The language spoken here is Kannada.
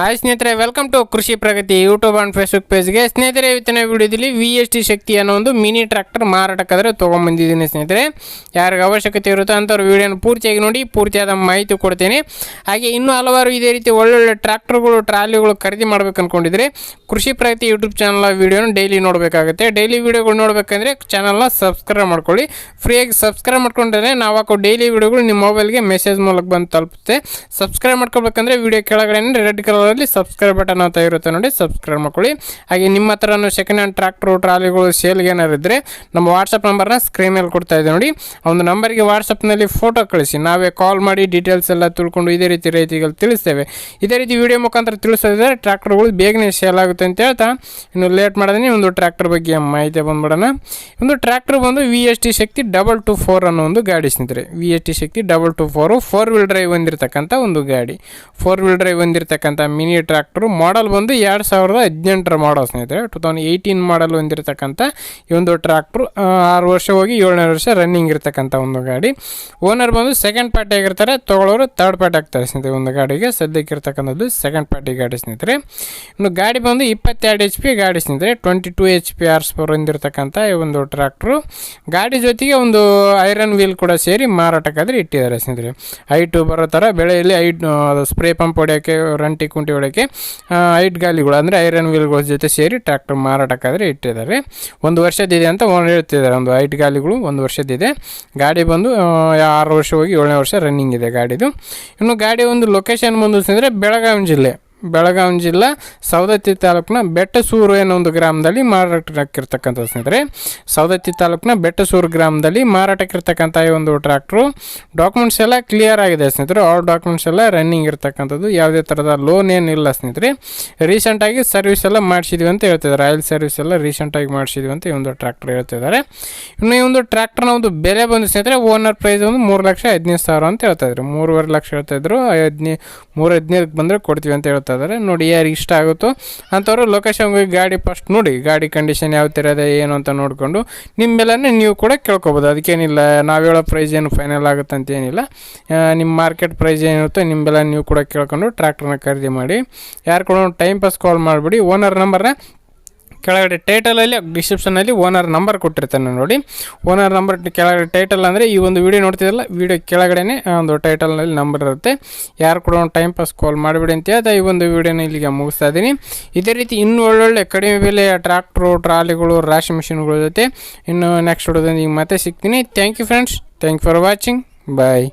ಹಾಯ್ ಸ್ನೇಹಿತರೆ welcome to Krishi Pragati YouTube and Facebook ಪೇಜ್ಗೆ ಸ್ನೇಹಿತರೆ, ಇವತ್ತಿನ ವಿಡಿಯೋದಲ್ಲಿ ವಿ ಎಸ್ ಟಿ ಶಕ್ತಿ ಅನ್ನೋ ಒಂದು ಮಿನಿ ಟ್ರ್ಯಾಕ್ಟರ್ ಮಾರಾಟಕ್ಕಾದರೆ ತೊಗೊಂಬಂದಿದ್ದೀನಿ ಸ್ನೇಹಿತರೆ. ಯಾರಿಗೆ ಅವಶ್ಯಕತೆ ಇರುತ್ತೋ ಅಂಥವ್ರು ವಿಡಿಯೋನ ಪೂರ್ತಿಯಾಗಿ ನೋಡಿ, ಪೂರ್ತಿಯಾದ ಮಾಹಿತಿ ಕೊಡ್ತೇನೆ. ಹಾಗೆ ಇನ್ನೂ ಹಲವಾರು ಇದೇ ರೀತಿ ಒಳ್ಳೊಳ್ಳೆ ಟ್ರ್ಯಾಕ್ಟರ್ಗಳು ಟ್ರಾಲಿಗಳು ಖರೀದಿ ಮಾಡಬೇಕು ಅಂದ್ಕೊಂಡಿದ್ರೆ ಕೃಷಿ ಪ್ರಗತಿ ಯೂಟ್ಯೂಬ್ ಚಾನಲ್ ವೀಡಿಯೋನ ಡೈಲಿ ನೋಡಬೇಕಾಗುತ್ತೆ. ಡೈಲಿ ವೀಡಿಯೋಗಳು ನೋಡಬೇಕಂದ್ರೆ ಚಾನಲ್ನ ಸಬ್ಸ್ಕ್ರೈಬ್ ಮಾಡ್ಕೊಳ್ಳಿ. ಫ್ರೀಯಾಗಿ ಸಬ್ಸ್ಕ್ರೈಬ್ ಮಾಡ್ಕೊಂಡ್ರೆ ನಾವು ಹಾಕೋ ಡೈಲಿ ವಿಡಿಯೋಗಳು ನಿಮ್ಮ ಮೊಬೈಲ್ಗೆ ಮೆಸೇಜ್ ಮೂಲಕ ಬಂದು ತಲುಪುತ್ತೆ. ಸಬ್ಸ್ಕ್ರೈಬ್ ಮಾಡ್ಕೋಬೇಕಂದ್ರೆ ವೀಡಿಯೋ ಕೆಳಗಡೆ ರೆಡ್ ಕಲರಲ್ಲಿ ಸಬ್ಸ್ಕ್ರೈಬ್ ಬಟನ್ ಅಂತ ಇರುತ್ತೆ ನೋಡಿ ಸಬ್ಸ್ಕ್ರೈಬ್ ಮಾಡ್ಕೊಳ್ಳಿ. ಹಾಗೆ ನಿಮ್ಮ ಹತ್ರನೂ ಸೆಕೆಂಡ್ ಹ್ಯಾಂಡ್ ಟ್ರ್ಯಾಕ್ಟ್ರು ಟ್ರಾಲಿಗಳು ಸೇಲ್ಗೆ ಏನಾರು ಇದ್ದರೆ ನಮ್ಮ ವಾಟ್ಸಪ್ ನಂಬರ್ನ ಸ್ಕ್ರೀನ್ ಮೇಲೆ ಕೊಡ್ತಾ ಇದೆ ನೋಡಿ. ಆ ಒಂದು ನಂಬರ್ಗೆ ವಾಟ್ಸಪ್ನಲ್ಲಿ ಫೋಟೋ ಕಳಿಸಿ. ನಾವೇ ಕಾಲ್ ಮಾಡಿ ಡೀಟೇಲ್ಸ್ ಎಲ್ಲ ತಿಳ್ಕೊಂಡು ಇದೇ ರೀತಿ ರೈತಿಗಳು ತಿಳಿಸ್ತೇವೆ. ಇದೇ ರೀತಿ ವಿಡಿಯೋ ಮುಖಾಂತರ ತಿಳಿಸೋದಿದ್ರೆ ಟ್ರ್ಯಾಕ್ಟರ್ಗಳು ಬೇಗನೆ ಸೇಲ್ ಆಗುತ್ತೆ ಅಂತ ಹೇಳ್ತಾ. ಇನ್ನು ಲೇಟ್ ಮಾಡಿದ್ರೆ ಒಂದು ಟ್ರ್ಯಾಕ್ಟರ್ ಬಗ್ಗೆ ಮಾಹಿತಿ ಬಂದ್ಬಿಡೋಣ. ಒಂದು ಟ್ರ್ಯಾಕ್ಟರ್ ಬಂದು V S T Shakti double two four ಅನ್ನೋ ಒಂದು ಗಾಡಿ ಸ್ನೇಹಿತರೆ. V S T Shakti double two four four wheel drive ಹೊಂದಿರತಕ್ಕಂಥ ಒಂದು ಗಾಡಿ. ಫೋರ್ ವೀಲ್ ಡ್ರೈವ್ ಹೊಂದಿರತಕ್ಕಂಥ ಮಿನಿ ಟ್ರ್ಯಾಕ್ಟ್ರು ಮಾಡಲ್ ಬಂದು ಎರಡು ಸಾವಿರದ ಹದಿನೆಂಟರ ಮಾಡಲ್, ಸ್ನೇಹಿತರೆ. ಟು ತೌಸಂಡ್ ಏಯ್ಟೀನ್ ಮಾಡಲ್ ಹೊಂದಿರತಕ್ಕಂಥ ಈ ಒಂದು ಟ್ರ್ಯಾಕ್ಟ್ರು ಆರು ವರ್ಷ ಹೋಗಿ ಏಳನೇ ವರ್ಷ ರನ್ನಿಂಗ್ ಇರತಕ್ಕಂಥ ಒಂದು ಗಾಡಿ. ಓನರ್ ಬಂದು ಸೆಕೆಂಡ್ ಪಾರ್ಟಿ ಆಗಿರ್ತಾರೆ. ತೊಗೊಳೋರು ತರ್ಡ್ ಪಾರ್ಟಿ ಆಗ್ತಾರೆ, ಸ್ನೇಹಿತರೆ ಒಂದು ಗಾಡಿಗೆ. ಸದ್ಯಕ್ಕೆ ಇರ್ತಕ್ಕಂಥದ್ದು ಸೆಕೆಂಡ್ ಪಾರ್ಟಿ ಗಾಡಿ, ಸ್ನೇಹಿತರೆ. ಇನ್ನು ಗಾಡಿ ಬಂದು ಇಪ್ಪತ್ತೆರಡು ಎಚ್ ಪಿ ಗಾಡಿ, ಸ್ನೇಹಿತರೆ. Twenty two H P horse power ಹೊಂದಿರತಕ್ಕಂಥ ಈ ಒಂದು ಟ್ರ್ಯಾಕ್ಟ್ರು. ಗಾಡಿ ಜೊತೆಗೆ ಒಂದು ಐರನ್ ವೀಲ್ ಕೂಡ ಸೇರಿ ಮಾರಾಟಕ್ಕಾದರೆ ಇಟ್ಟಿದ್ದಾರೆ, ಸ್ನೇಹಿತರೆ. ಹೈಟು ಬರೋ ಥರ, ಬೆಳೆಯಲ್ಲಿ ಹೈಟ್ ಸ್ಪ್ರೇ ಪಂಪ್ ಹೊಡೆಯೋಕ್ಕೆ, ರಂಟಿ ಕುಂಟಿ ಹೊಡೆಯೋಕ್ಕೆ ಐಟ್ ಗಾಲಿಗಳು ಅಂದರೆ ಐರನ್ ವೀಲ್ಗಳ ಜೊತೆ ಸೇರಿ ಟ್ರ್ಯಾಕ್ಟರ್ ಮಾರಾಟಕ್ಕಾದರೆ ಇಟ್ಟಿದ್ದಾರೆ. ಒಂದು ವರ್ಷದಿದೆ ಅಂತ ಹೇಳ್ತಿದ್ದಾರೆ. ಒಂದು ಐಟ್ ಗಾಲಿಗಳು ಒಂದು ವರ್ಷದಿದೆ ಗಾಡಿ ಬಂದು ಆರು ವರ್ಷ ಹೋಗಿ ಏಳನೇ ವರ್ಷ ರನ್ನಿಂಗ್ ಇದೆ ಗಾಡಿದು. ಇನ್ನು ಗಾಡಿ ಒಂದು ಲೊಕೇಶನ್ ಬಂದು ಅಂದರೆ ಬೆಳಗಾವಿ ಜಿಲ್ಲೆ. ಬೆಳಗಾವಿ ಜಿಲ್ಲಾ ಸವದತ್ತಿ ತಾಲೂಕಿನ ಬೆಟ್ಟಸೂರು ಏನೋ ಒಂದು ಗ್ರಾಮದಲ್ಲಿ ಮಾರಾಟಕ್ಕಿರ್ತಕ್ಕಂಥ ಸ್ನೇಹಿತರೆ. ಸವದತ್ತಿ ತಾಲೂಕಿನ ಬೆಟ್ಟಸೂರು ಗ್ರಾಮದಲ್ಲಿ ಮಾರಾಟಕ್ಕಿರ್ತಕ್ಕಂಥ ಈ ಒಂದು ಟ್ರ್ಯಾಕ್ಟ್ರು ಡಾಕ್ಯುಮೆಂಟ್ಸ್ ಎಲ್ಲ ಕ್ಲಿಯರ್ ಆಗಿದೆ ಸ್ನೇಹಿತರೆ. ಆಲ್ ಡಾಕ್ಯುಮೆಂಟ್ಸ್ ಎಲ್ಲ ರನ್ನಿಂಗ್ ಇರ್ತಕ್ಕಂಥದ್ದು. ಯಾವುದೇ ಥರದ ಲೋನ್ ಏನಿಲ್ಲ ಸ್ನೇಹಿತರೆ. ರೀಸೆಂಟಾಗಿ ಸರ್ವಿಸ್ ಎಲ್ಲ ಮಾಡಿಸಿದ್ವಿ ಅಂತ ಹೇಳ್ತಿದ್ದಾರೆ. ಆಯಿಲ್ ಸರ್ವಿಸ್ ಎಲ್ಲ ರೀಸೆಂಟಾಗಿ ಮಾಡಿಸಿದ್ವಿ ಅಂತ ಈ ಒಂದು ಟ್ರ್ಯಾಕ್ಟರ್ ಹೇಳ್ತಿದ್ದಾರೆ. ಇನ್ನು ಈ ಒಂದು ಟ್ರ್ಯಾಕ್ಟರ್ನ ಒಂದು ಬೆಲೆ ಬಂದು ಸ್ನೇಹಿತರೆ ಓನರ್ ಪ್ರೈಸ್ ಒಂದು ಮೂರು ಲಕ್ಷ ಹದಿನೈದು ಸಾವಿರ ಅಂತ ಹೇಳ್ತಾ ಮೂರುವರೆ ಲಕ್ಷ ಹೇಳ್ತಾಯಿದ್ರು ಇದ್ರು. ಹದಿನೈ ಮೂರು ಹದಿನೈದಕ್ಕೆ ಬಂದರೆ ಕೊಡ್ತೀವಿ ಅಂತ ಇದ್ದಾರೆ ನೋಡಿ ಯಾರಿಗೆ ಇಷ್ಟ ಆಗುತ್ತೋ ಅಂಥವ್ರು ಲೊಕೇಶನ್ ಹೋಗಿ ಗಾಡಿ ಫಸ್ಟ್ ನೋಡಿ, ಗಾಡಿ ಕಂಡೀಷನ್ ಯಾವ ಥರ ಇದೆ ಏನು ಅಂತ ನೋಡಿಕೊಂಡು ನಿಮ್ಮ ಮೇಲೇ ನೀವು ಕೂಡ ಕೇಳ್ಕೊಬೋದು. ಅದಕ್ಕೇನಿಲ್ಲ, ನಾವು ಹೇಳೋ ಪ್ರೈಸ್ ಏನು ಫೈನಲ್ ಆಗುತ್ತೆ ಅಂತ ಏನಿಲ್ಲ. ನಿಮ್ಮ ಮಾರ್ಕೆಟ್ ಪ್ರೈಸ್ ಏನಿರುತ್ತೋ ನಿಮ್ಮ ಮೇಲೆ ನೀವು ಕೂಡ ಕೇಳ್ಕೊಂಡು ಟ್ರ್ಯಾಕ್ಟರ್ನ ಖರೀದಿ ಮಾಡಿ. ಯಾರು ಕೂಡ ಟೈಮ್ ಪಾಸ್ ಕಾಲ್ ಮಾಡಿಬಿಡಿ. ಓನರ್ ನಂಬರ್ನ ಕೆಳಗಡೆ ಟೈಟಲಲ್ಲಿ ಡಿಸ್ಕ್ರಿಪ್ಷನಲ್ಲಿ ಓನರ್ ನಂಬರ್ ಕೊಟ್ಟಿರ್ತಾನೆ ನೋಡಿ. ಓನರ್ ನಂಬರ್ ಕೆಳಗಡೆ ಟೈಟಲ್ ಅಂದರೆ ಈ ಒಂದು ವಿಡಿಯೋ ನೋಡ್ತಿದ್ದಲ್ಲ ವಿಡಿಯೋ ಕೆಳಗಡೆನೆ ಆ ಒಂದು ಟೈಟಲ್ನಲ್ಲಿ ನಂಬರ್ ಇರುತ್ತೆ. ಯಾರು ಕೂಡ ಒಂದು ಟೈಮ್ ಪಾಸ್ ಕಾಲ್ ಮಾಡಿಬಿಡಿ ಅಂತ ಹೇಳ್ತಾ ಈ ಒಂದು ವಿಡಿಯೋನ ಇಲ್ಲಿಗೆ ಮುಗಿಸ್ತಾ ಇದ್ದೀನಿ. ಇದೇ ರೀತಿ ಇನ್ನೂ ಒಳ್ಳೊಳ್ಳೆ ಕಡಿಮೆ ಬೆಲೆಯ ಟ್ರ್ಯಾಕ್ಟ್ರು ಟ್ರಾಲಿಗಳು, ರಾಶಿ ಮಿಷಿನ್ಗಳ ಜೊತೆ ಇನ್ನು ನೆಕ್ಸ್ಟ್ ವಿಡಿಯೋದಲ್ಲಿ ಈಗ ಮತ್ತೆ ಸಿಗ್ತೀನಿ. Thank you friends thank for watching bye